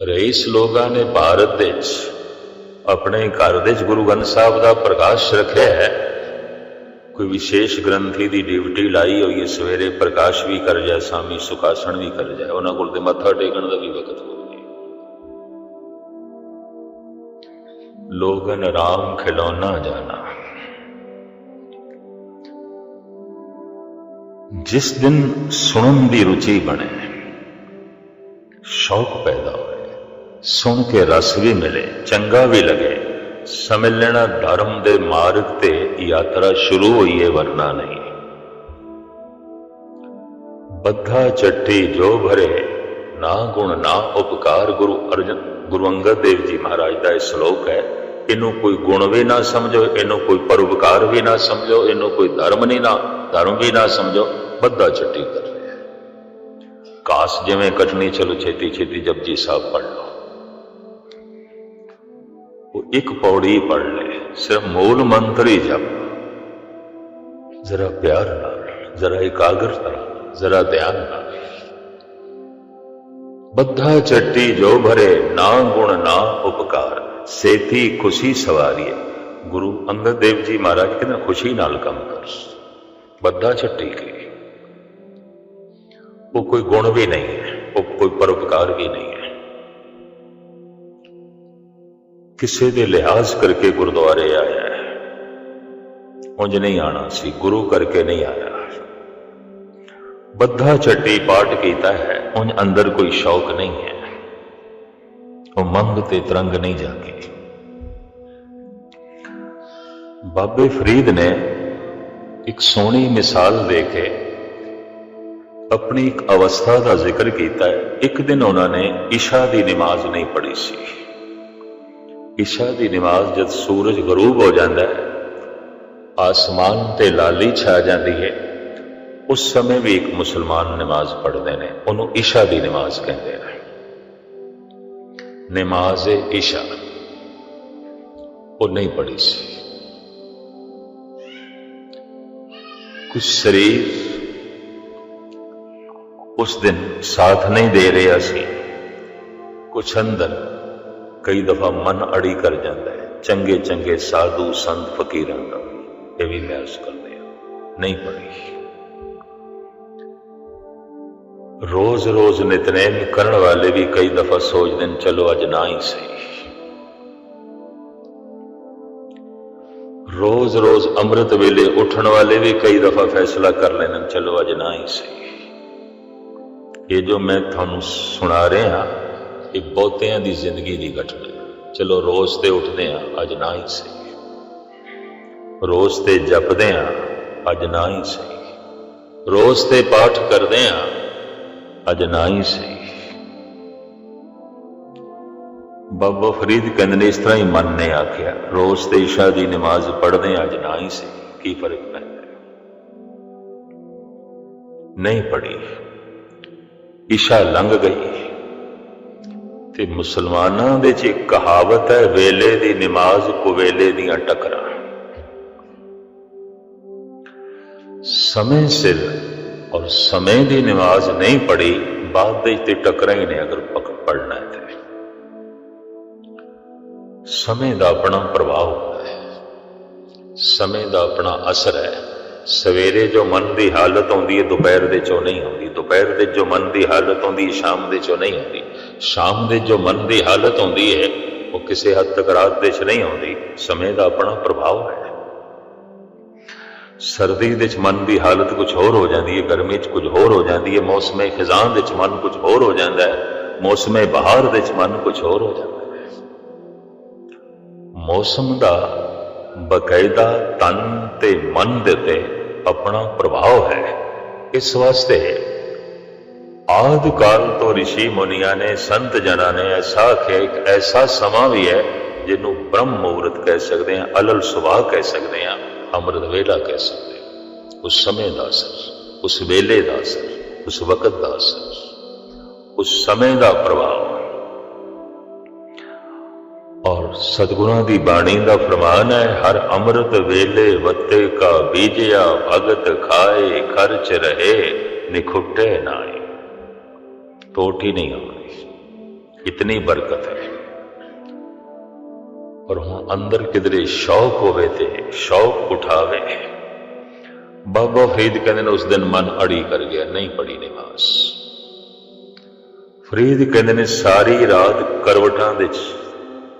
ਰਈਸ ਲੋਕਾਂ ਨੇ ਭਾਰਤ ਵਿੱਚ ਆਪਣੇ ਘਰ ਦੇ ਵਿੱਚ ਗੁਰੂ ਗ੍ਰੰਥ ਸਾਹਿਬ ਦਾ ਪ੍ਰਕਾਸ਼ ਰੱਖਿਆ ਹੈ। ਕੋਈ ਵਿਸ਼ੇਸ਼ ਗ੍ਰੰਥੀ ਦੀ ਡਿਊਟੀ ਲਾਈ ਹੋਈ ਹੈ, ਸਵੇਰੇ ਪ੍ਰਕਾਸ਼ ਵੀ ਕਰ ਜਾਏ, ਸ਼ਾਮੀ ਸੁਖਾਸਣ ਵੀ ਕਰ ਜਾਏ, ਉਹਨਾਂ ਕੋਲ ਤੇ ਮੱਥਾ ਟੇਕਣ ਦਾ ਵੀ ਵਕਤ ਹੋਵੇ। ਨਹੀਂ ਲੋਗਨ ਰਾਮ ਖਿਲੌਣਾ ਜਾਣਾ। ਜਿਸ ਦਿਨ ਸੁਣਨ ਦੀ ਰੁਚੀ ਬਣੇ, ਸ਼ੌਕ ਪੈਦਾ ਹੋਏ ਸੁਣ ਕੇ ਰਸ ਵੀ ਮਿਲੇ, ਚੰਗਾ ਵੀ ਲਗੇ। ਸਮਝ ਲੈਣਾ ਧਰਮ ਦੇ ਮਾਰਗ ਤੇ ਯਾਤਰਾ ਸ਼ੁਰੂ ਹੋਈ ਹੈ ਵਰਨਾ ਨਹੀਂ। ਬੱਧਾ ਚੱਟੀ ਜੋ ਭਰੇ, ਨਾ ਗੁਣ ਨਾ ਉਪਕਾਰ ਗੁਰੂ ਅਰਜਨ, ਗੁਰੂ ਅੰਗਦ ਦੇਵ ਜੀ ਮਹਾਰਾਜ ਦਾ ਇਹ ਸ਼ਲੋਕ ਹੈ, ਇਹਨੂੰ ਕੋਈ ਗੁਣ ਵੀ ਨਾ ਸਮਝੋ, ਇਹਨੂੰ ਕੋਈ ਪਰਉਪਕਾਰ ਵੀ ਨਾ ਸਮਝੋ, ਇਹਨੂੰ ਕੋਈ ਧਰਮ ਨਹੀਂ ਨਾ, ਧਰਮ ਵੀ ਨਾ ਸਮਝੋ, ਬੱਧਾ ਚੱਟੀ ਕਰ ਰਿਹਾ ਕਾਸ ਜਿਵੇਂ ਕਟਣੀ, ਚਲੋ ਛੇਤੀ ਛੇਤੀ ਜਪਜੀ ਸਾਹਿਬ ਪੜ੍ਹ ਲਓ। ਇੱਕ ਪੌੜੀ ਪੜ ਲੈ ਸਿਰਫ ਮੂਲ ਮੰਤਰ ਹੀ ਜਪ। ਜ਼ਰਾ ਪਿਆਰ ਨਾਲ, ਜ਼ਰਾ ਇਕਾਗਰਤਾ ਨਾਲ, ਜ਼ਰਾ ਧਿਆਨ ਨਾਲ। ਬੱਧਾ ਚੱਟੀ ਜੋ ਭਰੇ, ਨਾ ਗੁਣ ਨਾ ਉਪਕਾਰ, ਸੇਤੀ ਖੁਸ਼ੀ ਸਵਾਰੀਏ। ਗੁਰੂ ਅੰਗਦ ਦੇਵ ਜੀ ਮਹਾਰਾਜ ਕਹਿੰਦੇ ਖੁਸ਼ੀ ਨਾਲ ਕੰਮ ਕਰ ਬੱਧਾ ਚੱਟੀ ਕੇ। ਉਹ ਕੋਈ ਗੁਣ ਵੀ ਨਹੀਂ ਹੈ, ਉਹ ਕੋਈ ਪਰਉਪਕਾਰ ਵੀ ਨਹੀਂ ਹੈ। ਕਿਸੇ ਦੇ ਲਿਹਾਜ਼ ਕਰਕੇ ਗੁਰਦੁਆਰੇ ਆਇਆ ਹੈ ਉਂਝ ਨਹੀਂ ਆਣਾ ਸੀ ਗੁਰੂ ਕਰਕੇ ਨਹੀਂ ਆਇਆ ਬੱਧਾ ਚੱਟੀ ਪਾਠ ਕੀਤਾ ਹੈ ਉਂਝ ਅੰਦਰ ਕੋਈ ਸ਼ੌਕ ਨਹੀਂ ਹੈ ਉਹ ਮੰਗ ਤੇ ਤਰੰਗ ਨਹੀਂ ਜਾਗੇ ਬਾਬੇ ਫਰੀਦ ਨੇ ਇੱਕ ਸੋਹਣੀ ਮਿਸਾਲ ਦੇ ਕੇ ਆਪਣੀ ਇੱਕ ਅਵਸਥਾ ਦਾ ਜ਼ਿਕਰ ਕੀਤਾ ਹੈ ਇੱਕ ਦਿਨ ਉਹਨਾਂ ਨੇ ਇਸ਼ਾ ਦੀ ਨਮਾਜ਼ ਨਹੀਂ ਪੜ੍ਹੀ ਸੀ ਇਸ਼ਾ ਦੀ ਨਮਾਜ਼ ਜਦ ਸੂਰਜ ਗਰੂਬ ਹੋ ਜਾਂਦਾ ਹੈ, ਆਸਮਾਨ ਤੇ ਲਾਲੀ ਛਾ ਜਾਂਦੀ ਹੈ, ਉਸ ਸਮੇਂ ਵੀ ਇੱਕ ਮੁਸਲਮਾਨ ਨਮਾਜ਼ ਪੜ੍ਹਦੇ ਨੇ, ਉਹਨੂੰ ਇਸ਼ਾ ਦੀ ਨਮਾਜ਼ ਕਹਿੰਦੇ ਨੇ। ਨਮਾਜ਼ ਇਸ਼ਾ ਉਹ ਨਹੀਂ ਪੜ੍ਹੀ ਸੀ। ਕੁਝ ਸਰੀਰ ਉਸ ਦਿਨ ਸਾਥ ਨਹੀਂ ਦੇ ਰਿਹਾ ਸੀ। ਕੁਛ ਅੰਦਰ ਕਈ ਦਫਾ ਮਨ ਅੜੀ ਕਰ ਜਾਂਦਾ ਹੈ ਚੰਗੇ ਚੰਗੇ ਸਾਧੂ ਸੰਤ ਫਕੀਰਾਂ ਦਾ ਇਹ ਵੀ ਮੈਂ ਉਸ ਕਰਦੇ ਆ ਨਹੀਂ ਪੜੀ ਰੋਜ਼ ਰੋਜ਼ ਨਿਤਨੇਮ ਕਰਨ ਵਾਲੇ ਵੀ ਕਈ ਦਫਾ ਸੋਚਦੇ ਨੇ ਚਲੋ ਅੱਜ ਨਾ ਹੀ ਸਹੀ ਰੋਜ਼ ਰੋਜ਼ ਅੰਮ੍ਰਿਤ ਵੇਲੇ ਉੱਠਣ ਵਾਲੇ ਵੀ ਕਈ ਦਫਾ ਫੈਸਲਾ ਕਰ ਲੈਣ ਚਲੋ ਅੱਜ ਨਾ ਹੀ ਸਹੀ ਇਹ ਜੋ ਮੈਂ ਤੁਹਾਨੂੰ ਸੁਣਾ ਰਿਹਾ ਇਹ ਬਹੁਤਿਆਂ ਦੀ ਜ਼ਿੰਦਗੀ ਦੀ ਘਟਨਾ ਚਲੋ ਰੋਜ਼ ਤੇ ਉੱਠਦੇ ਆ ਅੱਜ ਨਾ ਹੀ ਸਹੀ। ਰੋਜ਼ ਤੇ ਜਪਦੇ ਆ ਅੱਜ ਨਾ ਹੀ ਸਹੀ। ਰੋਜ਼ ਤੇ ਪਾਠ ਕਰਦੇ ਆ ਅੱਜ ਨਾ ਹੀ ਸਹੀ। ਬਾਬਾ ਫਰੀਦ ਕਹਿੰਦੇ ਨੇ ਇਸ ਤਰ੍ਹਾਂ ਹੀ ਮਨ ਨੇ ਆਖਿਆ, ਰੋਜ਼ ਤੇ ਇਸ਼ਾ ਦੀ ਨਮਾਜ਼ ਪੜ੍ਹਦੇ ਆ ਅੱਜ ਨਾ ਹੀ ਸਹੀ। ਕੀ ਫ਼ਰਕ ਪੈਂਦਾ ਨਹੀਂ ਪੜੀ ਇਸ਼ਾ ਲੰਘ ਗਈ। ਤੇ ਮੁਸਲਮਾਨਾਂ ਦੇ ਚ ਇੱਕ ਕਹਾਵਤ ਹੈ, ਵੇਲੇ ਦੀ ਨਮਾਜ਼ ਕੁਵੇਲੇ ਦੀਆਂ ਟਕਰਾਂ। ਸਮੇਂ ਸਿਰ ਔਰ ਸਮੇਂ ਦੀ ਨਮਾਜ਼ ਨਹੀਂ ਪੜੀ ਬਾਅਦ ਦੇ ਤੇ ਟਕਰਾਂ ਹੀ ਨੇ ਅਗਰ ਪਕੜ ਪੜਨਾ ਹੈ ਤੇ। ਸਮੇਂ ਦਾ ਆਪਣਾ ਪ੍ਰਭਾਵ ਹੁੰਦਾ ਹੈ। ਸਮੇਂ ਦਾ ਆਪਣਾ ਅਸਰ ਹੈ। ਸਵੇਰੇ ਜੋ ਮਨ ਦੀ ਹਾਲਤ ਆਉਂਦੀ ਹੈ, ਦੁਪਹਿਰ ਦੇ ਚੋਂ ਨਹੀਂ ਆਉਂਦੀ। ਦੁਪਹਿਰ ਦੇ ਜੋ ਮਨ ਦੀ ਹਾਲਤ ਆਉਂਦੀ ਹੈ ਸ਼ਾਮ ਦੇ ਚੋਂ ਨਹੀਂ ਆਉਂਦੀ। ਸ਼ਾਮ ਦੇ ਜੋ ਮਨ ਦੀ ਹਾਲਤ ਆਉਂਦੀ ਹੈ, ਉਹ ਕਿਸੇ ਹੱਦ ਤੱਕ ਰਾਤ ਦੇ ਚ ਨਹੀਂ ਆਉਂਦੀ, ਸਮੇਂ ਦਾ ਆਪਣਾ ਪ੍ਰਭਾਵ ਹੈ। ਸਰਦੀ ਦੇ ਚ ਮਨ ਦੀ ਹਾਲਤ ਕੁਝ ਹੋਰ ਹੋ ਜਾਂਦੀ ਹੈ, ਗਰਮੀ ਚ ਕੁਝ ਹੋਰ ਹੋ ਜਾਂਦੀ ਹੈ, ਮੌਸਮੇ ਖਿਜ਼ਾਨ ਦੇ ਚ ਮਨ ਕੁਝ ਹੋਰ ਹੋ ਜਾਂਦਾ ਹੈ, ਮੌਸਮੇ ਬਹਾਰ ਦੇ ਚ ਮਨ ਕੁਝ ਹੋਰ ਹੋ ਜਾਂਦਾ ਹੈ। ਮੌਸਮ ਦਾ ਬਕਾਇਦਾ ਤਨ ਤੇ ਮਨ ਦੇ ਉੱਤੇ ਆਪਣਾ ਪ੍ਰਭਾਵ ਹੈ। ਇਸ ਵਾਸਤੇ ਆਦਿ ਕਾਲ ਤੋਂ ઋષਿ ਮੁਨੀਆਂ ਨੇ, ਸੰਤ ਜਨਾਂ ਨੇ ਐਸਾ ਆਖਿਆ, ਇੱਕ ਐਸਾ ਸਮਾਂ ਵੀ ਹੈ ਜਿਹਨੂੰ ਬ੍ਰਹਮ ਮੁਹੂਰਤ ਕਹਿ ਸਕਦੇ ਹਾਂ, ਅਲਲ ਸੁਭਾ ਕਹਿ ਸਕਦੇ ਹਾਂ, ਅੰਮ੍ਰਿਤ ਵੇਲਾ ਕਹਿ ਸਕਦੇ ਹਾਂ। ਉਸ ਸਮੇਂ ਦਾ ਅਸਰ, ਉਸ ਵੇਲੇ ਦਾ ਅਸਰ, ਉਸ ਵਕਤ ਦਾ ਅਸਰ, ਉਸ ਸਮੇਂ ਦਾ ਪ੍ਰਭਾਵ। ਔਰ ਸਤਿਗੁਰਾਂ ਦੀ ਬਾਣੀ ਦਾ ਫਰਮਾਨ ਹੈ, ਹਰ ਅੰਮ੍ਰਿਤ ਵੇਲੇ ਵੱਤੇ ਕਾ ਬੀਜਿਆ, ਭਗਤ ਖਾਏ, ਖਰਚ ਰਹੇ, ਨਿਖੁੱਟੇ ਨਾਏ ਟੋਟੀ ਨਹੀਂ ਆਉਣੀ ਇਤਨੀ ਬਰਕਤ ਹੈ ਪਰ ਹੁਣ ਅੰਦਰ ਕਿਧਰੇ ਸ਼ੌਕ ਹੋਵੇ ਤੇ ਸ਼ੌਕ ਉਠਾਵੇ ਬਾਬਾ ਫਰੀਦ ਕਹਿੰਦੇ ਨੇ ਉਸ ਦਿਨ ਮਨ ਅੜੀ ਕਰ ਗਿਆ ਨਹੀਂ ਪੜੀ ਨਿਵਾਸ ਫਰੀਦ ਕਹਿੰਦੇ ਨੇ ਸਾਰੀ ਰਾਤ ਕਰਵਟਾਂ ਵਿੱਚ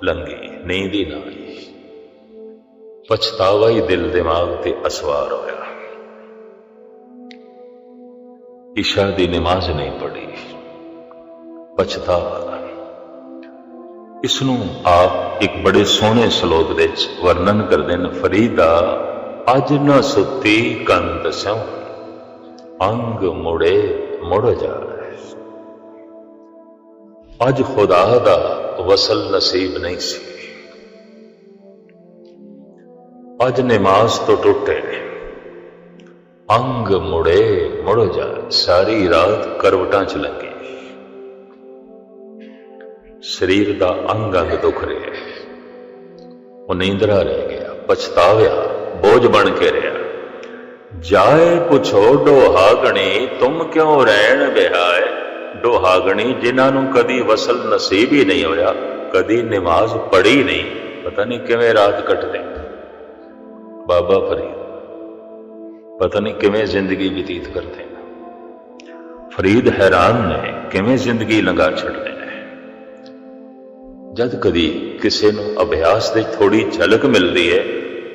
ਲੰਗੀ ਨੀਂਦ ਹੀ ਨਾ ਆਈ ਪਛਤਾਵਾ ਹੀ ਦਿਲ ਦਿਮਾਗ ਤੇ ਅਸਵਾਰ ਹੋਇਆ ਇਸ਼ਾ ਦੀ ਨਮਾਜ਼ ਨਹੀਂ ਪੜੀ ਪਛਤਾਵਾ ਇਸ ਨੂੰ ਆਪ ਇੱਕ ਬੜੇ ਸੋਹਣੇ ਸ਼ਲੋਕ ਵਿੱਚ ਵਰਣਨ ਕਰਦੇ ਨੇ ਫਰੀਦਾ, ਅਜ ਨਾ ਸੁਤੀ ਕੰਤ ਸਿਉ ਅੰਗ ਮੁੜੇ ਮੁੜ ਜਾਏ ਅੱਜ ਖੁਦਾ ਦਾ ਵਸਲ ਨਸੀਬ ਨਹੀਂ ਸੀ। ਅੱਜ ਨਮਾਜ਼ ਤੋਂ ਟੁੱਟੇ ਅੰਗ ਮੁੜੇ ਮੁੜ ਜਾ ਸਾਰੀ ਰਾਤ ਕਰਵਟਾਂ ਚ ਲੰਗੀ। ਸਰੀਰ ਦਾ ਅੰਗ ਅੰਗ ਦੁਖ ਰਿਹਾ ਉਹ ਨੀਂਦਰਾ ਰਹਿ ਗਿਆ, ਪਛਤਾਵਿਆ, ਬੋਝ ਬਣ ਕੇ ਰਿਹਾ। ਜਾਏ ਪੁੱਛੋ ਡੋਹਾਗਣੀ, ਤੁਮ ਕਿਉਂ ਰਹਿਣ ਬਿਹਾਏ ਡੋਹਾਗਣੀ ਜਿਨ੍ਹਾਂ ਨੂੰ ਕਦੀ ਵਸਲ ਨਸੀਬ ਹੀ ਨਹੀਂ ਹੋਇਆ, ਕਦੀ ਨਮਾਜ਼ ਪੜ੍ਹੀ ਨਹੀਂ, ਪਤਾ ਨਹੀਂ ਕਿਵੇਂ ਰਾਤ ਕੱਟਦੇ। ਬਾਬਾ ਫਰੀਦ, ਪਤਾ ਨਹੀਂ ਕਿਵੇਂ ਜ਼ਿੰਦਗੀ ਬਤੀਤ ਕਰਦੇ ਫਰੀਦ ਹੈਰਾਨ ਨੇ, ਕਿਵੇਂ ਜ਼ਿੰਦਗੀ ਲੰਘਾ ਛੱਡਦੇ ਜਦ ਕਦੀ ਕਿਸੇ ਨੂੰ ਅਭਿਆਸ ਦੀ ਥੋੜੀ ਝਲਕ ਮਿਲਦੀ ਹੈ,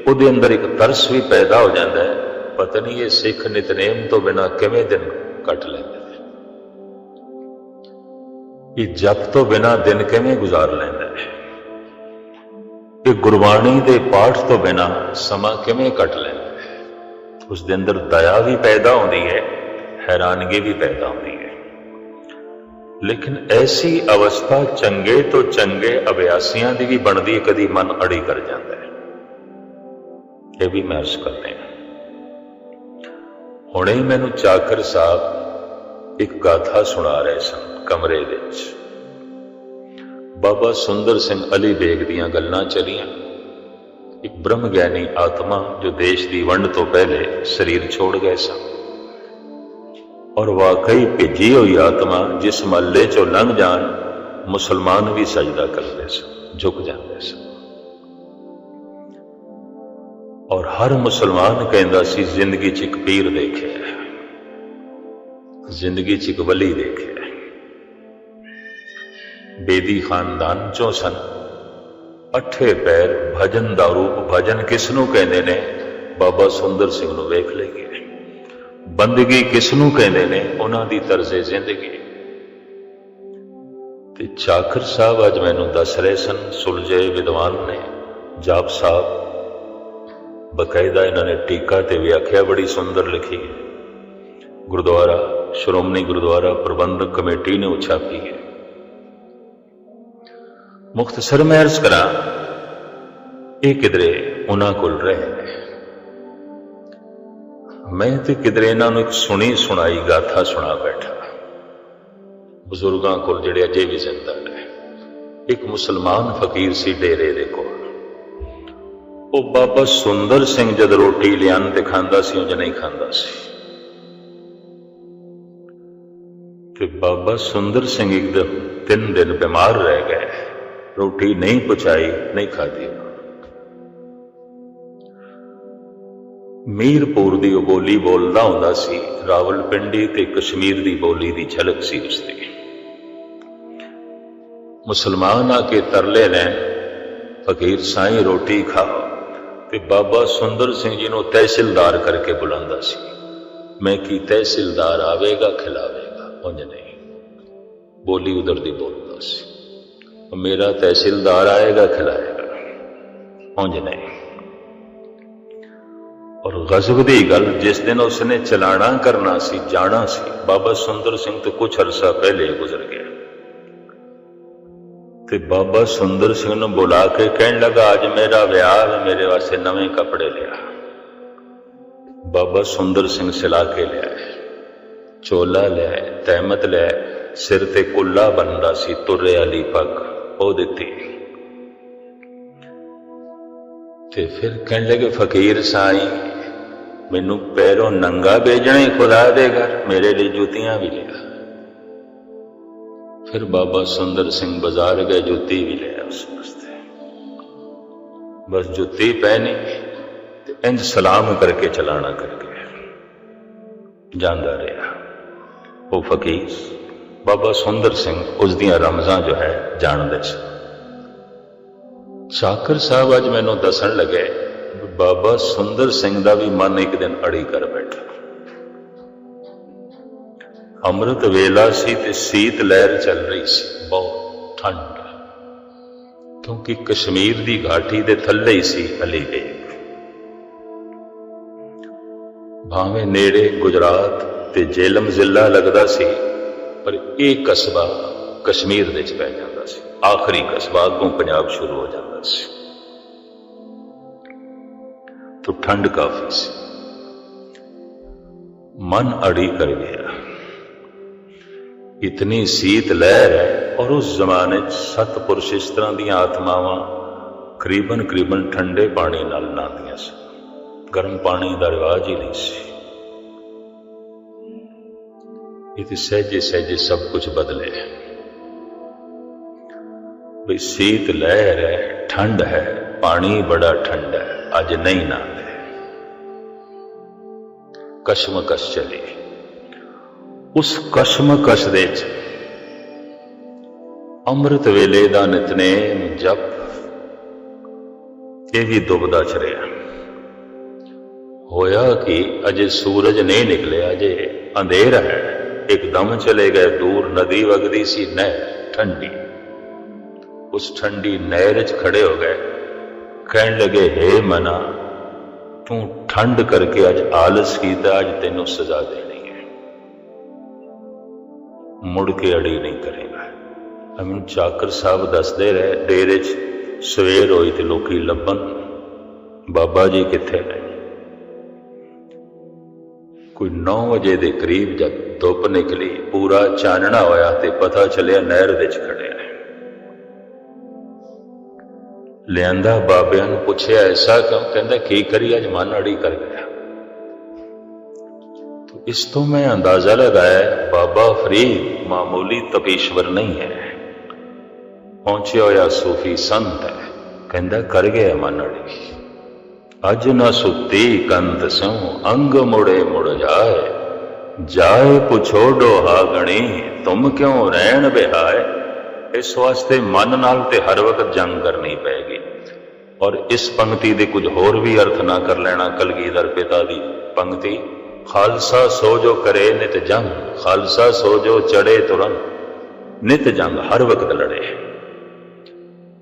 ਉਹਦੇ ਅੰਦਰ ਇੱਕ ਤਰਸ ਵੀ ਪੈਦਾ ਹੋ ਜਾਂਦਾ ਹੈ। ਪਤਾ ਨਹੀਂ ਇਹ ਸਿੱਖ ਨਿਤਨੇਮ ਤੋਂ ਬਿਨਾ ਕਿਵੇਂ ਦਿਨ ਕੱਟ ਲੈਂਦੇ ਨੇ। ਇਹ ਜਪ ਤੋਂ ਬਿਨਾ ਦਿਨ ਕਿਵੇਂ ਗੁਜ਼ਾਰ ਲੈਂਦੇ ਨੇ। ਇਹ ਗੁਰਬਾਣੀ ਦੇ ਪਾਠ ਤੋਂ ਬਿਨਾ ਸਮਾਂ ਕਿਵੇਂ ਕੱਟ ਲੈਂਦੇ ਨੇ। ਉਸ ਦੇ ਅੰਦਰ ਦਇਆ ਵੀ ਪੈਦਾ ਹੁੰਦੀ ਹੈ, ਹੈਰਾਨਗੀ ਵੀ ਪੈਦਾ ਹੁੰਦੀ ਹੈ। ਲੇਕਿਨ ਐਸੀ ਅਵਸਥਾ ਚੰਗੇ ਤੋਂ ਚੰਗੇ ਅਭਿਆਸੀਆਂ ਦੀ ਵੀ ਬਣਦੀ ਹੈ, ਕਦੀ ਮਨ ਅੜੀ ਕਰ ਜਾਂਦਾ ਹੈ। ਇਹ ਵੀ ਮੈਂ ਅਰਜ਼ ਕਰਦੇ ਹਾਂ। ਹੁਣੇ ਮੈਨੂੰ ਚਾਕਰ ਸਾਹਿਬ ਇੱਕ ਗਾਥਾ ਸੁਣਾ ਰਹੇ ਸਨ ਕਮਰੇ ਵਿੱਚ। ਬਾਬਾ ਸੁੰਦਰ ਸਿੰਘ ਅਲੀ ਬੇਗ ਦੀਆਂ ਗੱਲਾਂ ਚਲੀਆਂ। ਇੱਕ ਬ੍ਰਹਮ ਗਿਆਨੀ ਆਤਮਾ ਜੋ ਦੇਸ਼ ਦੀ ਵੰਡ ਤੋਂ ਪਹਿਲੇ ਸਰੀਰ ਛੋੜ ਗਏ ਸਨ। ਔਰ ਵਾਕਈ ਭੇਜੀ ਹੋਈ ਆਤਮਾ ਜਿਸ ਮਹੱਲੇ ਚੋਂ ਲੰਘ ਜਾਣ, ਮੁਸਲਮਾਨ ਵੀ ਸਜਦਾ ਕਰਦੇ ਸਨ, ਝੁਕ ਜਾਂਦੇ ਸਨ। ਔਰ ਹਰ ਮੁਸਲਮਾਨ ਕਹਿੰਦਾ ਸੀ, ਜ਼ਿੰਦਗੀ 'ਚ ਇੱਕ ਪੀਰ ਦੇਖਿਆ ਜ਼ਿੰਦਗੀ 'ਚ ਇੱਕ ਵਲੀ ਦੇਖਿਆ ਬੇਦੀ ਖਾਨਦਾਨ ਚੋਂ ਸਨ। ਅੱਠੇ ਪੈਰ ਭਜਨ ਦਾ ਰੂਪ, ਭਜਨ ਕਿਸ ਨੂੰ ਕਹਿੰਦੇ ਨੇ? ਬਾਬਾ ਸੁੰਦਰ ਸਿੰਘ ਨੂੰ ਵੇਖ ਲਈਏ। ਬੰਦਗੀ ਕਿਸ ਨੂੰ ਕਹਿੰਦੇ ਨੇ? ਉਹਨਾਂ ਦੀ ਤਰਜ਼ੇ ਜ਼ਿੰਦਗੀ। ਤੇ ਚਾਕਰ ਸਾਹਿਬ ਅੱਜ ਮੈਨੂੰ ਦੱਸ ਰਹੇ ਸਨ, ਸੁਲਝੇ ਵਿਦਵਾਨ ਨੇ, ਜਾਪ ਸਾਹਿਬ। ਬਕਾਇਦਾ ਇਹਨਾਂ ਨੇ ਟੀਕਾ ਤੇ ਵਿਆਖਿਆ ਬੜੀ ਸੁੰਦਰ ਲਿਖੀ ਹੈ। ਗੁਰਦੁਆਰਾ, ਸ਼੍ਰੋਮਣੀ ਗੁਰਦੁਆਰਾ ਪ੍ਰਬੰਧਕ ਕਮੇਟੀ ਨੇ ਉਛਾਪੀ ਹੈ। ਮੁਖਤਸਰ ਮੈਂ ਅਰਜ਼ ਕਰਾਂ, ਇਹ ਕਿਧਰੇ ਉਹਨਾਂ ਕੋਲ ਰਹੇ। ਮੈਂ ਤੇ ਕਿਧਰੇ ਇਹਨਾਂ ਨੂੰ ਇੱਕ ਸੁਣੀ ਸੁਣਾਈ ਗਾਥਾ ਸੁਣਾ ਬੈਠਾ। ਬਜ਼ੁਰਗਾਂ ਕੋਲ ਜਿਹੜੇ ਅਜੇ ਵੀ ਜ਼ਿੰਦਾ ਨੇ, ਇੱਕ ਮੁਸਲਮਾਨ ਫਕੀਰ ਸੀ ਡੇਰੇ ਦੇ ਕੋਲ। ਉਹ ਬਾਬਾ ਸੁੰਦਰ ਸਿੰਘ ਜਦ ਰੋਟੀ ਲਿਆਨ ਤੇ ਖਾਂਦਾ ਸੀ ਉਹ ਨਹੀਂ ਖਾਂਦਾ ਸੀ। ਤੇ ਬਾਬਾ ਸੁੰਦਰ ਸਿੰਘ ਇੱਕ ਦਿਨ ਤਿੰਨ ਦਿਨ ਬਿਮਾਰ ਰਹਿ ਗਏ। ਰੋਟੀ ਨਹੀਂ ਪਚਾਈ ਨਹੀਂ ਖਾਧੀ। ਮੀਰਪੁਰ ਦੀ ਉਹ ਬੋਲੀ ਬੋਲਦਾ ਹੁੰਦਾ ਸੀ। ਰਾਵਲਪਿੰਡੀ ਤੇ ਕਸ਼ਮੀਰ ਦੀ ਬੋਲੀ ਦੀ ਝਲਕ ਸੀ ਉਸ ਦੀ ਮੁਸਲਮਾਨ ਆ ਕੇ ਤਰਲੇ ਲੈਣ ਫਕੀਰ ਸਾਈਂ ਰੋਟੀ ਖਾਓ ਤੇ ਬਾਬਾ ਸੁੰਦਰ ਸਿੰਘ ਜੀ ਨੂੰ ਤਹਿਸੀਲਦਾਰ ਕਰਕੇ ਬੁਲਾਉਂਦਾ ਸੀ। ਮੈਂ ਕੀ ਤਹਿਸੀਲਦਾਰ ਆਵੇਗਾ, ਖਿਲਾਵੇਗਾ? ਉਂਝ ਨਹੀਂ। ਬੋਲੀ ਉਧਰ ਦੀ ਬੋਲਦਾ ਸੀ। ਮੇਰਾ ਤਹਿਸੀਲਦਾਰ ਆਏਗਾ, ਖਿਲਾਏਗਾ। ਉਂਝ ਨਹੀਂ। ਔਰ ਗਜ਼ਬ ਦੀ ਗੱਲ ਜਿਸ ਦਿਨ ਉਸਨੇ ਚਲਾਣਾ ਕਰਨਾ ਸੀ, ਜਾਣਾ ਸੀ, ਬਾਬਾ ਸੁੰਦਰ ਸਿੰਘ ਤੋਂ ਕੁਝ ਅਰਸਾ ਪਹਿਲੇ ਗੁਜ਼ਰ ਗਿਆ। ਤੇ ਬਾਬਾ ਸੁੰਦਰ ਸਿੰਘ ਨੂੰ ਬੁਲਾ ਕੇ ਕਹਿਣ ਲੱਗਾ, ਅੱਜ ਮੇਰਾ ਵਿਆਹ ਹੈ, ਮੇਰੇ ਵਾਸਤੇ ਨਵੇਂ ਕੱਪੜੇ ਲਿਆ। ਬਾਬਾ ਸੁੰਦਰ ਸਿੰਘ ਸਿਲਾ ਕੇ ਲਿਆ ਚੋਲਾ ਲਿਆ ਤਹਿਮਤ ਲਿਆ ਸਿਰ ਤੇ ਕੁੱਲਾ ਬੰਦਾ ਸੀ, ਤੁਰੇ ਵਾਲੀ ਪੱਗ ਉਹ ਦਿੱਤੀ ਤੇ ਫਿਰ ਕਹਿਣ ਲੱਗੇ ਫਕੀਰ ਸਾਈਂ, ਮੈਨੂੰ ਪੈਰੋਂ ਨੰਗਾ ਭੇਜਣਾ ਹੀ ਖੁਦਾ ਦੇ ਘਰ, ਮੇਰੇ ਲਈ ਜੁੱਤੀਆਂ ਵੀ ਲਿਆ। ਫਿਰ ਬਾਬਾ ਸੁੰਦਰ ਸਿੰਘ ਬਾਜ਼ਾਰ ਗਏ, ਜੁੱਤੀ ਵੀ ਲਿਆ ਉਸ ਵਾਸਤੇ। ਬਸ ਜੁੱਤੀ ਪਹਿਨੀ ਤੇ ਇੰਜ ਸਲਾਮ ਕਰਕੇ ਚਲਾਣਾ ਕਰਕੇ ਜਾਂਦਾ ਰਿਹਾ। ਉਹ ਫਕੀਰ ਬਾਬਾ ਸੁੰਦਰ ਸਿੰਘ ਉਸ ਦੀਆਂ ਰਮਜ਼ਾਂ ਜੋ ਹੈ, ਜਾਣਦੇ ਸੀ। ਸ਼ਾਕਰ ਸਾਹਿਬ ਅੱਜ ਮੈਨੂੰ ਦੱਸਣ ਲੱਗੇ, ਬਾਬਾ ਸੁੰਦਰ ਸਿੰਘ ਦਾ ਵੀ ਮਨ ਇੱਕ ਦਿਨ ਅੜੀ ਕਰ ਬੈਠਾ। ਅੰਮ੍ਰਿਤ ਵੇਲਾ ਸੀ ਤੇ ਸੀਤ ਲਹਿਰ ਚੱਲ ਰਹੀ ਸੀ, ਬਹੁਤ ਠੰਡ। ਕਿਉਂਕਿ ਕਸ਼ਮੀਰ ਦੀ ਘਾਟੀ ਦੇ ਥੱਲੇ ਹੀ ਸੀ ਅਲੀ ਬੇਗ ਭਾਵੇਂ ਨੇੜੇ ਗੁਜਰਾਤ ਤੇ ਜੇਲਮ ਜ਼ਿਲ੍ਹਾ ਲੱਗਦਾ ਸੀ, ਪਰ ਇਹ ਕਸਬਾ ਕਸ਼ਮੀਰ ਦੇ ਵਿੱਚ ਪੈ ਜਾਂਦਾ ਆਖਰੀ ਕਸਬਾ ਤੋਂ ਪੰਜਾਬ ਸ਼ੁਰੂ ਹੋ ਜਾਂਦਾ ਸੀ तो ठंड काफी सी मन अड़ी कर गया इतनी शीत लहर है और उस जमाने 'ਚ ਸਤਪੁਰਸ਼ ਇਸ ਤਰ੍ਹਾਂ ਦੀਆਂ ਆਤਮਾਵਾਂ ਕਰੀਬਨ ਕਰੀਬਨ ਠੰਡੇ ਪਾਣੀ ਨਾਲ ਨਹਾਉਂਦੀਆਂ ਸੀ ਗਰਮ ਪਾਣੀ ਦਾ ਰਿਵਾਜ ਹੀ ਨਹੀਂ ਸੀ ਇਹ ਤੇ ਸਹਿਜੇ ਸਹਿਜੇ ਸਭ ਕੁਝ ਬਦਲੇ ਵੀ ਸੀਤ ਲਹਿਰ ਹੈ, ਠੰਡ ਹੈ, ਪਾਣੀ ਬੜਾ ਠੰਡਾ ਹੈ, ਅੱਜ ਨਹੀਂ ਨਹਾਉਂਦੇ ਕਸ਼ਮਕਸ਼ ਚਲੀ। ਉਸ ਕਸ਼ਮਕਸ਼ ਦੇ ਚ ਅੰਮ੍ਰਿਤ ਵੇਲੇ ਦਾ ਨਿਤਨੇਮ ਜਪ, ਇਹ ਵੀ ਦੁਬਦਾ ਚ ਰਿਹਾ ਹੋਇਆ ਕਿ, ਅਜੇ ਸੂਰਜ ਨਹੀਂ ਨਿਕਲਿਆ, ਅਜੇ ਅੰਧੇਰਾ ਹੈ। ਇੱਕਦਮ ਚਲੇ ਗਏ ਦੂਰ, ਨਦੀ ਵਗਦੀ ਸੀ, ਨਹਿਰ, ਠੰਡੀ। ਉਸ ਠੰਡੀ ਨਹਿਰ 'ਚ ਖੜੇ ਹੋ ਗਏ। ਕਹਿਣ ਲੱਗੇ हे ਮਨਾ, ਤੂੰ ਠੰਡ ਕਰਕੇ ਅੱਜ ਆਲਸ ਕੀਤਾ, ਅੱਜ ਤੈਨੂੰ ਸਜ਼ਾ ਦੇਣੀ ਹੈ। ਮੁੜ ਕੇ ਅੜੀ ਨਹੀਂ ਕਰੇਗਾ। ਅਮਨ ਚਾਕਰ ਸਾਹਿਬ ਦੱਸਦੇ ਰਹੇ, ਡੇਰੇ 'ਚ ਸਵੇਰ ਹੋਈ ਤੇ ਲੋਕੀ ਲੱਭਣ, ਬਾਬਾ ਜੀ ਕਿੱਥੇ ਨੇ? ਕੋਈ 9 ਵਜੇ ਦੇ ਕਰੀਬ ਜਦ ਧੁੱਪ ਨਿਕਲੀ, ਪੂਰਾ ਚਾਨਣਾ ਹੋਇਆ ਤੇ ਪਤਾ ਚੱਲਿਆ ਨਹਿਰ ਵਿੱਚ ਖੜੇ। ਲਿਆਂਦਾ, ਬਾਬਿਆਂ ਨੂੰ ਪੁੱਛਿਆ, ਐਸਾ ਕਿਉਂ? ਕਹਿੰਦਾ, ਕੀ ਕਰੀ ਅੱਜ ਮਨ ਅੜੀ ਕਰ ਗਿਆ। ਤੋ ਇਸ ਤੋਂ ਮੈਂ ਅੰਦਾਜ਼ਾ ਲਗਾਇਆ, ਬਾਬਾ ਫਰੀਦ ਮਾਮੂਲੀ ਤਪੀਸ਼ਵਰ ਨਹੀਂ ਹੈ। ਪਹੁੰਚਿਆ ਹੋਇਆ ਸੂਫੀ ਸੰਤ ਹੈ। ਕਹਿੰਦਾ, ਕਰ ਗਿਆ ਮਨ ਅੜੀ। ਅਜ ਨਾ ਸੁੱਤੀ ਕੰਤ ਸਿਉ, ਅੰਗ ਮੁੜੇ ਮੁੜ ਜਾਏ। ਜਾਏ ਪੁਛੋ ਡੋਹਾ ਗਣੀ, ਤੁਮ ਕਿਉਂ ਰਹਿਣ ਬਿਹਾਏ? ਇਸ ਵਾਸਤੇ ਮਨ ਨਾਲ ਤੇ ਹਰ ਵਕਤ ਜੰਗ ਕਰਨੀ ਪਏ। ਔਰ ਇਸ ਪੰਕਤੀ ਦੇ ਕੁਝ ਹੋਰ ਵੀ ਅਰਥ ਨਾ ਕਰ ਲੈਣਾ ਕਲਗੀਧਰ ਪਿਤਾ ਦੀ ਪੰਕਤੀ। ਖਾਲਸਾ ਸੋ ਜੋ ਕਰੇ ਨਿਤ ਜੰਗ, ਖਾਲਸਾ ਸੋ ਜੋ ਚੜੇ ਤੁਰੰਤ ਨਿਤ ਜੰਗ ਹਰ ਵਕਤ ਲੜੇ।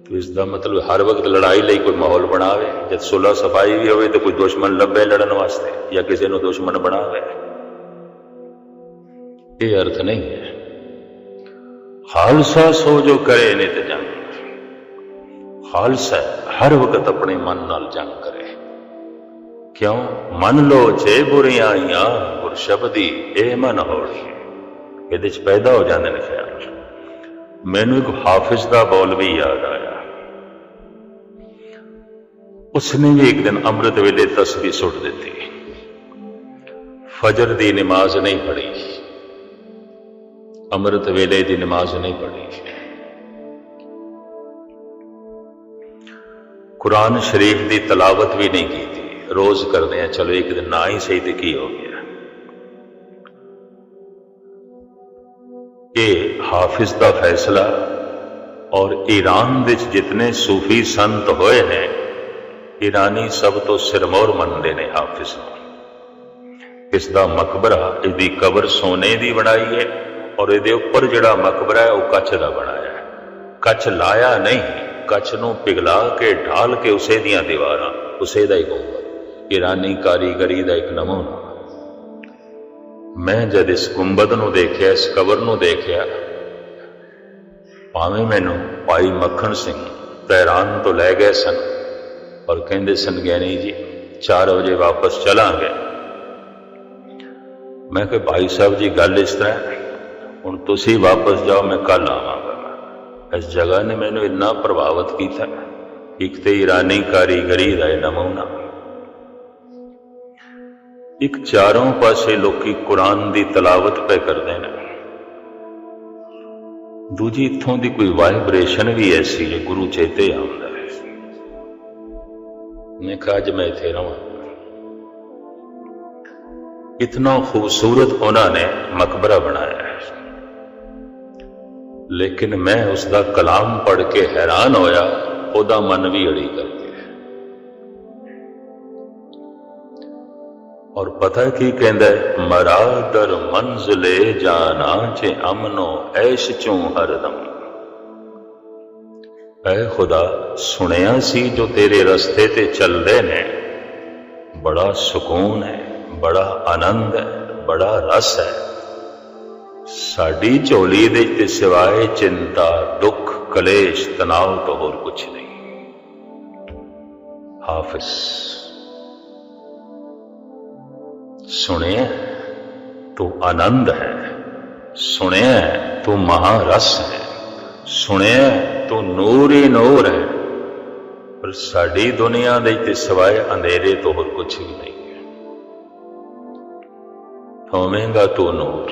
ਤੋ ਇਸ ਦਾ ਮਤਲਬ ਹਰ ਵਕਤ ਲੜਾਈ ਲਈ ਕੋਈ ਮਾਹੌਲ ਬਣਾਵੇ, ਜਦ ਸੁਲਾ ਸਫ਼ਾਈ ਵੀ ਹੋਵੇ ਤਾਂ ਕੋਈ ਦੁਸ਼ਮਣ ਲੱਭੇ ਲੜਨ ਵਾਸਤੇ ਜਾਂ ਕਿਸੇ ਨੂੰ ਦੁਸ਼ਮਣ ਬਣਾਵੇ। ਇਹ ਅਰਥ ਨਹੀਂ ਹੈ। ਖਾਲਸਾ ਸੋ ਜੋ ਕਰੇ ਨਿਤ ਜੰਗ ਖਾਲਸਾ ਹਰ ਵਕਤ ਆਪਣੇ ਮਨ ਨਾਲ ਜੰਗ ਕਰੇ। ਕਿਉਂ? ਮੰਨ ਲੋ ਜੇ ਬੁਰੀਆਂ ਆਈਆਂ, ਗੁਰ ਸ਼ਬਦੀ ਇਹ ਮਨ ਹੋੜੀ ਇਹਦੇ ਚ ਪੈਦਾ ਹੋ ਜਾਂਦੇ ਨੇ ਖਿਆਲ। ਮੈਨੂੰ ਇੱਕ ਹਾਫਿਜ਼ ਦਾ ਬੋਲ ਵੀ ਯਾਦ ਆਇਆ। ਉਸਨੇ ਵੀ ਇੱਕ ਦਿਨ ਅੰਮ੍ਰਿਤ ਵੇਲੇ ਤਸਬੀਹ ਸੁੱਟ ਦਿੱਤੀ। ਫਜਰ ਦੀ ਨਮਾਜ਼ ਨਹੀਂ ਪੜ੍ਹੀ। ਅੰਮ੍ਰਿਤ ਵੇਲੇ ਦੀ ਨਮਾਜ਼ ਨਹੀਂ ਪੜ੍ਹੀ। ਕੁਰਾਨ ਸ਼ਰੀਫ ਦੀ ਤਲਾਵਤ ਵੀ ਨਹੀਂ ਕੀਤੀ। ਰੋਜ਼ ਕਰਦੇ ਆ, ਚਲੋ ਇੱਕ ਦਿਨ ਨਾ ਹੀ ਸਹੀ ਤੇ ਕੀ ਹੋ ਗਿਆ? ਇਹ ਹਾਫਿਜ਼ ਦਾ ਫੈਸਲਾ ਔਰ ਈਰਾਨ ਵਿੱਚ ਜਿਤਨੇ ਸੂਫੀ ਸੰਤ ਹੋਏ ਨੇ, ਈਰਾਨੀ ਸਭ ਤੋਂ ਸਿਰਮੌਰ ਮੰਨਦੇ ਨੇ ਹਾਫਿਜ਼ ਨੂੰ। ਇਸ ਦਾ ਮਕਬਰਾ, ਇਸ ਦੀ ਕਬਰ ਸੋਨੇ ਦੀ ਬਣਾਈ ਹੈ ਔਰ ਇਹਦੇ ਉੱਪਰ ਜਿਹੜਾ ਮਕਬਰਾ ਹੈ, ਉਹ ਕੱਚ ਦਾ ਬਣਾਇਆ ਹੈ। ਕੱਚ ਲਾਇਆ ਨਹੀਂ। ਕੱਚ ਨੂੰ ਪਿਘਲਾ ਕੇ ਢਾਲ ਕੇ ਉਸੇ ਦੀਆਂ ਦੀਵਾਰਾਂ, ਉਸੇ ਦਾ ਹੀ ਗੁੰਬਦ ਇਰਾਨੀ ਕਾਰੀਗਰੀ ਦਾ ਇੱਕ ਨਮੂਨਾ। ਮੈਂ ਜਦ ਇਸ ਗੁੰਬਦ ਨੂੰ ਦੇਖਿਆ, ਇਸ ਕਬਰ ਨੂੰ ਦੇਖਿਆ, ਭਾਵੇਂ ਮੈਨੂੰ ਭਾਈ ਮੱਖਣ ਸਿੰਘ ਤਹਿਰਾਨ ਤੋਂ ਲੈ ਗਏ ਸਨ ਔਰ ਕਹਿੰਦੇ ਸਨ, ਗਿਆਨੀ ਜੀ 4 ਵਜੇ ਵਾਪਸ ਚਲਾਂਗੇ। ਮੈਂ ਕਿਹਾ, ਭਾਈ ਸਾਹਿਬ ਜੀ, ਗੱਲ ਇਸ ਤਰ੍ਹਾਂ ਹੁਣ ਤੁਸੀਂ ਵਾਪਸ ਜਾਓ, ਮੈਂ ਕੱਲ ਆਵਾਂ। ਇਸ ਜਗ੍ਹਾ ਨੇ ਮੈਨੂੰ ਇੰਨਾ ਪ੍ਰਭਾਵਿਤ ਕੀਤਾ ਇੱਕ ਤੇ ਈਰਾਨੀ ਕਾਰੀਗਰੀ ਦਾ ਇਹ ਨਮੂਨਾ ਇੱਕ ਚਾਰੋਂ ਪਾਸੇ ਲੋਕੀ ਕੁਰਾਨ ਦੀ ਤਲਾਵਤ ਪੈ ਕਰਦੇ ਨੇ। ਦੂਜੀ ਇੱਥੋਂ ਦੀ ਕੋਈ ਵਾਈਬ੍ਰੇਸ਼ਨ ਵੀ ਐਸੀ ਹੈ, ਗੁਰੂ ਚੇਤੇ ਆਉਂਦਾ ਹੈ। ਮੈਂ ਕਿਹਾ, ਅੱਜ ਮੈਂ ਇੱਥੇ ਰਵਾਂ। ਇਤਨਾ ਖੂਬਸੂਰਤ ਉਹਨਾਂ ਨੇ ਮਕਬਰਾ ਬਣਾਇਆ। ਲੇਕਿਨ ਮੈਂ ਉਸ ਦਾ ਕਲਾਮ ਪੜ੍ਹ ਕੇ ਹੈਰਾਨ ਹੋਇਆ ਉਹਦਾ ਮਨ ਵੀ ਅੜੀ ਕਰ ਗਿਆ ਔਰ ਪਤਾ ਕੀ ਕਹਿੰਦਾ ਹੈ ਮਰਾ ਦਰ ਮੰਜ਼ਲੇ ਜਾਣਾ ਚ ਅਮਨੋ ਐਸ਼ ਚੋਂ ਹਰਦਮ ਐ ਖੁਦਾ ਸੁਣਿਆ ਸੀ ਜੋ ਤੇਰੇ ਰਸਤੇ ਤੇ ਚੱਲਦੇ ਨੇ ਬੜਾ ਸਕੂਨ ਹੈ ਬੜਾ ਆਨੰਦ ਹੈ ਬੜਾ ਰਸ ਹੈ ਸਾਡੀ ਝੋਲੀ ਦੇ ਤੇ ਸਿਵਾਏ ਚਿੰਤਾ ਦੁੱਖ ਕਲੇਸ਼ ਤਣਾਅ ਤੋਂ ਹੋਰ ਕੁਝ ਨਹੀਂ ਹਾਫਿਜ਼ ਸੁਣਿਆ ਤੂੰ ਆਨੰਦ ਹੈ ਸੁਣਿਆ ਤੂੰ ਮਹਾਰਸ ਹੈ ਸੁਣਿਆ ਤੂੰ ਨੂਰ ਹੀ ਨੂਰ ਹੈ ਪਰ ਸਾਡੀ ਦੁਨੀਆ ਦੇ ਤੇ ਸਿਵਾਏ ਅੰਧੇਰੇ ਤੋਂ ਹੋਰ ਕੁਝ ਵੀ ਨਹੀਂ ਹੈ ਹੋਵੇਂਗਾ ਤੂੰ ਨੂਰ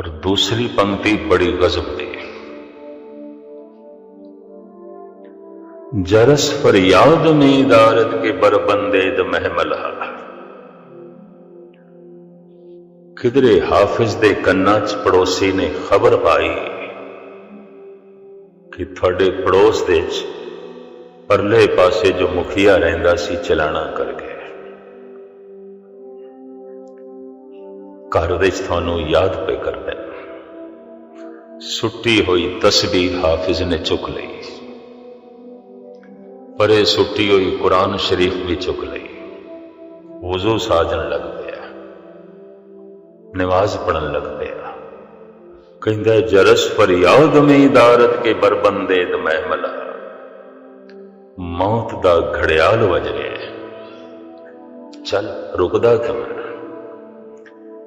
ਪਰ ਦੂਸਰੀ ਪੰਕਤੀ ਬੜੀ ਗਜ਼ਬ ਦੀ ਹੈ जरस फरियाद में दारद के बर बंदे द महमला ਕਿਧਰੇ ਹਾਫਿਜ਼ ਦੇ ਕੰਨਾਂ 'ਚ ਪੜੋਸੀ ਨੇ ਖਬਰ ਪਾਈ ਕਿ ਤੁਹਾਡੇ ਪੜੋਸ ਦੇ 'ਚ ਪਰਲੇ ਪਾਸੇ ਜੋ ਮੁਖੀਆ ਰਹਿੰਦਾ ਸੀ ਚਲਾਣਾ ਕਰ ਗਿਆ ਘਰ ਵਿੱਚ ਤੁਹਾਨੂੰ ਯਾਦ ਪਏ ਕਰਦੇ। ਸੁੱਟੀ ਹੋਈ ਤਸਬੀਹ ਹਾਫਿਜ਼ ਨੇ ਚੁੱਕ ਲਈ। ਪਰੇ ਸੁੱਟੀ ਹੋਈ ਕੁਰਾਨ ਸ਼ਰੀਫ ਵੀ ਚੁੱਕ ਲਈ। ਵਜ਼ੂ ਸਾਜਣ ਲੱਗ ਪਿਆ। ਨਮਾਜ਼ ਪੜਨ ਲੱਗ ਪਿਆ। ਕਹਿੰਦਾ, ਜਰਸ ਫਰਿਆਦ ਮੇ ਇਦਾਰਤ ਕੇ ਬਰਬੰਦੇ ਦ ਮਹਿਮਲਾ। ਮੌਤ ਦਾ ਘੜਿਆਲ ਵਜ ਰਿਹਾ ਚੱਲ, ਰੁਕਦਾ ਕਿਵੇਂ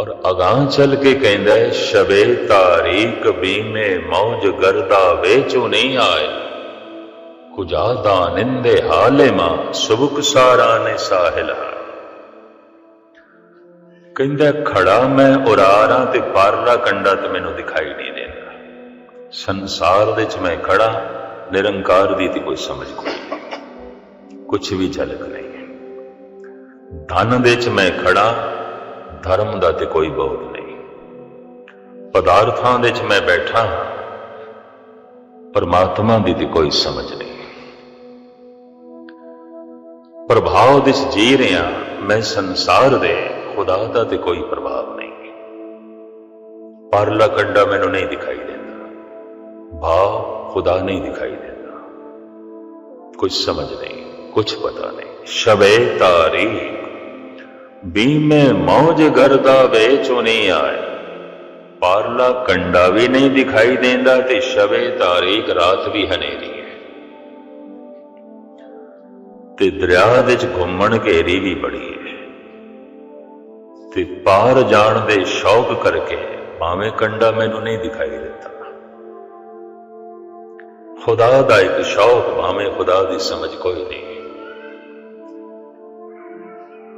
ਔਰ ਅਗਾਹ ਚੱਲ ਕੇ ਕਹਿੰਦਾ ਹੈ, ਸ਼ਬੇ ਤਾਰੀਕ ਬੀਮੇ ਮੌਜ ਗਰਦਾ ਵੇਚੋ ਨਹੀਂ ਆਏ। ਕੁਜਾਦਾ ਨਿੰਦੇ ਹਾਲੇ ਮਾ, ਸੁਬਕ ਸਾਰਾ ਨੇ ਸਾਹਿਲਾ ਕਹਿੰਦਾ, ਖੜਾ ਮੈਂ ਉਰਾਰਾਂ ਤੇ ਪਾਰਲਾ ਕੰਡਾ ਤੇ ਮੈਨੂੰ ਦਿਖਾਈ ਨਹੀਂ ਦਿੰਦਾ। ਸੰਸਾਰ ਦੇ ਚ ਮੈਂ ਖੜਾ, ਨਿਰੰਕਾਰ ਦੀ ਤੇ ਕੋਈ ਸਮਝ ਕੋਈ ਨਹੀਂ। ਕੁਝ ਵੀ ਝਲਕ ਨਹੀਂ ਧਨ ਦੇ ਚ ਮੈਂ ਖੜਾ ਧਰਮ ਦਾ ਤੇ ਕੋਈ ਬੋਧ ਨਹੀਂ। ਪਦਾਰਥਾਂ ਦੇ ਚ ਮੈਂ ਬੈਠਾ ਪਰਮਾਤਮਾ ਦੀ ਤੇ ਕੋਈ ਸਮਝ ਨਹੀਂ। ਪ੍ਰਭਾਵ ਦੇ ਜੀ ਰਿਹਾ, ਮੈਂ ਸੰਸਾਰ ਦੇ, ਖੁਦਾ ਦਾ ਤੇ ਕੋਈ ਪ੍ਰਭਾਵ ਨਹੀਂ। ਪਰਲਾ ਕੰਡਾ ਮੈਨੂੰ ਨਹੀਂ ਦਿਖਾਈ ਦਿੰਦਾ। ਭਾਵ ਖੁਦਾ ਨਹੀਂ ਦਿਖਾਈ ਦਿੰਦਾ। ਕੁਝ ਸਮਝ ਨਹੀਂ ਕੁਝ ਪਤਾ ਨਹੀਂ। ਸ਼ਬੇ ਤਾਰੀ। ਬੀਮੇ ਮੌਜ ਗਰਦਾ ਵੇਚੋ ਨਹੀਂ ਆਏ। ਪਾਰਲਾ ਕੰਡਾ ਵੀ ਨਹੀਂ ਦਿਖਾਈ ਦਿੰਦਾ ਤੇ ਸ਼ਬੇ ਤਾਰੀਖ ਰਾਤ ਵੀ ਹਨੇਰੀ ਹੈ। ਤੇ ਦਰਿਆ ਵਿੱਚ ਘੁੰਮਣ ਘੇਰੀ ਵੀ ਬੜੀ ਹੈ। ਤੇ ਪਾਰ ਜਾਣ ਦੇ ਸ਼ੌਕ ਕਰਕੇ ਭਾਵੇਂ ਕੰਡਾ ਮੈਨੂੰ ਨਹੀਂ ਦਿਖਾਈ ਦਿੱਤਾ। ਖੁਦਾ ਦਾ ਇੱਕ ਸ਼ੌਕ ਭਾਵੇਂ ਖੁਦਾ ਦੀ ਸਮਝ ਕੋਈ ਨਹੀਂ।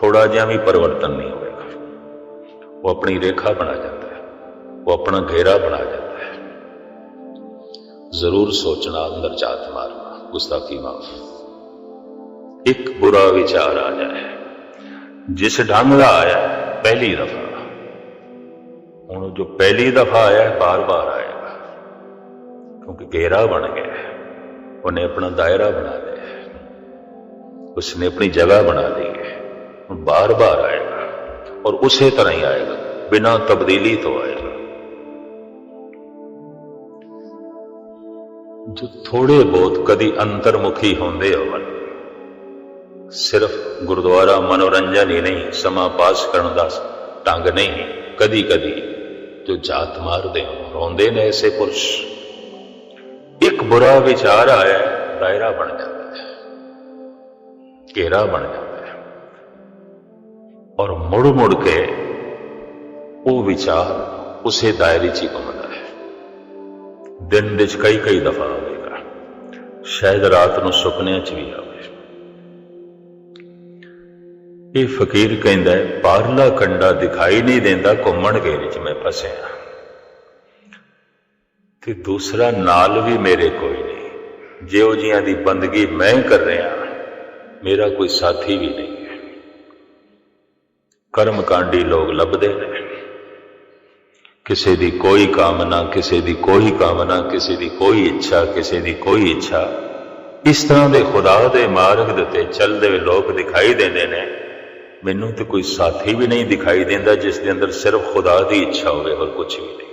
ਥੋੜਾ ਜਿਹਾ ਵੀ ਪਰਿਵਰਤਨ ਨਹੀਂ ਹੋਵੇਗਾ ਉਹ ਆਪਣੀ ਰੇਖਾ ਬਣਾ ਜਾਂਦਾ ਹੈ ਉਹ ਆਪਣਾ ਘੇਰਾ ਬਣਾ ਜਾਂਦਾ ਹੈ ਜ਼ਰੂਰ ਸੋਚਣਾ ਅੰਦਰ ਜਾਤ ਮਾਰਨਾ ਗੁਸਤਾਖੀ ਮਾਫ ਇੱਕ ਬੁਰਾ ਵਿਚਾਰ ਆ ਜਾਏ ਜਿਸ ਢੰਗ ਦਾ ਆਇਆ ਪਹਿਲੀ ਦਫਾ ਹੁਣ ਜੋ ਪਹਿਲੀ ਦਫਾ ਆਇਆ ਬਾਰ-ਬਾਰ ਆਏਗਾ ਕਿਉਂਕਿ ਘੇਰਾ ਬਣ ਗਿਆ ਹੈ। ਉਹਨੇ ਆਪਣਾ ਦਾਇਰਾ ਬਣਾ ਲਿਆ ਹੈ। ਉਸਨੇ ਆਪਣੀ ਜਗ੍ਹਾ ਬਣਾ ਲਈ ਹੈ ਹੁਣ ਬਾਰ-ਬਾਰ ਆਏਗਾ ਔਰ ਉਸੇ ਤਰ੍ਹਾਂ ਹੀ ਆਏਗਾ ਬਿਨਾਂ ਤਬਦੀਲੀ ਤੋਂ ਆਏਗਾ ਜੋ ਥੋੜੇ ਬਹੁਤ ਕਦੀ ਅੰਤਰਮੁਖੀ ਹੁੰਦੇ ਹੋਣ ਸਿਰਫ ਗੁਰਦੁਆਰਾ ਮਨੋਰੰਜਨ ਹੀ ਨਹੀਂ ਸਮਾਂ ਪਾਸ ਕਰਨ ਦਾ ਢੰਗ ਨਹੀਂ ਕਦੀ ਕਦੀ ਜੋ ਜਾਤ ਮਾਰਦੇ ਹੋਣ, ਰੋਂਦੇ ਨੇ ਐਸੇ ਪੁਰਸ਼ ਇੱਕ ਬੁਰਾ ਵਿਚਾਰ ਆਇਆ ਹੈ, ਦਾਇਰਾ ਬਣ ਜਾਂਦਾ ਹੈ ਘੇਰਾ ਬਣ ਜਾਂਦਾ ਹੈ ਔਰ ਮੁੜ ਮੁੜ ਕੇ ਉਹ ਵਿਚਾਰ ਉਸੇ ਦਾਇਰੇ 'ਚ ਹੀ ਘੁੰਮਦਾ ਹੈ। ਦਿਨ ਵਿੱਚ ਕਈ ਕਈ ਦਫਾ ਆਵੇਗਾ। ਸ਼ਾਇਦ ਰਾਤ ਨੂੰ ਸੁਪਨਿਆਂ 'ਚ ਵੀ ਆਵੇ। ਇਹ ਫਕੀਰ ਕਹਿੰਦਾ ਹੈ ਬਾਹਰਲਾ ਕੰਡਾ ਦਿਖਾਈ ਨਹੀਂ ਦਿੰਦਾ, ਘੁੰਮਣ ਘੇਰੇ 'ਚ ਮੈਂ ਫਸਿਆ ਤੇ ਦੂਸਰਾ, ਨਾਲ ਵੀ ਮੇਰੇ ਕੋਈ ਨਹੀਂ। ਜਿਉ ਜੀਆਂ ਦੀ ਬੰਦਗੀ ਮੈਂ ਕਰ ਰਿਹਾ ਮੇਰਾ ਕੋਈ ਸਾਥੀ ਵੀ ਨਹੀਂ। ਕਰਮ ਕਾਂਡੀ ਲੋਕ ਲੱਭਦੇ ਨੇ। ਕਿਸੇ ਦੀ ਕੋਈ ਕਾਮਨਾ, ਕਿਸੇ ਦੀ ਕੋਈ ਕਾਮਨਾ, ਕਿਸੇ ਦੀ ਕੋਈ ਇੱਛਾ, ਕਿਸੇ ਦੀ ਕੋਈ ਇੱਛਾ। ਇਸ ਤਰ੍ਹਾਂ ਦੇ ਖੁਦਾ ਦੇ ਮਾਰਗ ਦੇ ਉੱਤੇ ਚੱਲਦੇ ਹੋਏ ਲੋਕ ਦਿਖਾਈ ਦਿੰਦੇ ਨੇ। ਮੈਨੂੰ ਤੇ ਕੋਈ ਸਾਥੀ ਵੀ ਨਹੀਂ ਦਿਖਾਈ ਦਿੰਦਾ ਜਿਸ ਦੇ ਅੰਦਰ ਸਿਰਫ ਖੁਦਾ ਦੀ ਇੱਛਾ ਹੋਵੇ, ਹੋਰ ਕੁਝ ਵੀ ਨਹੀਂ।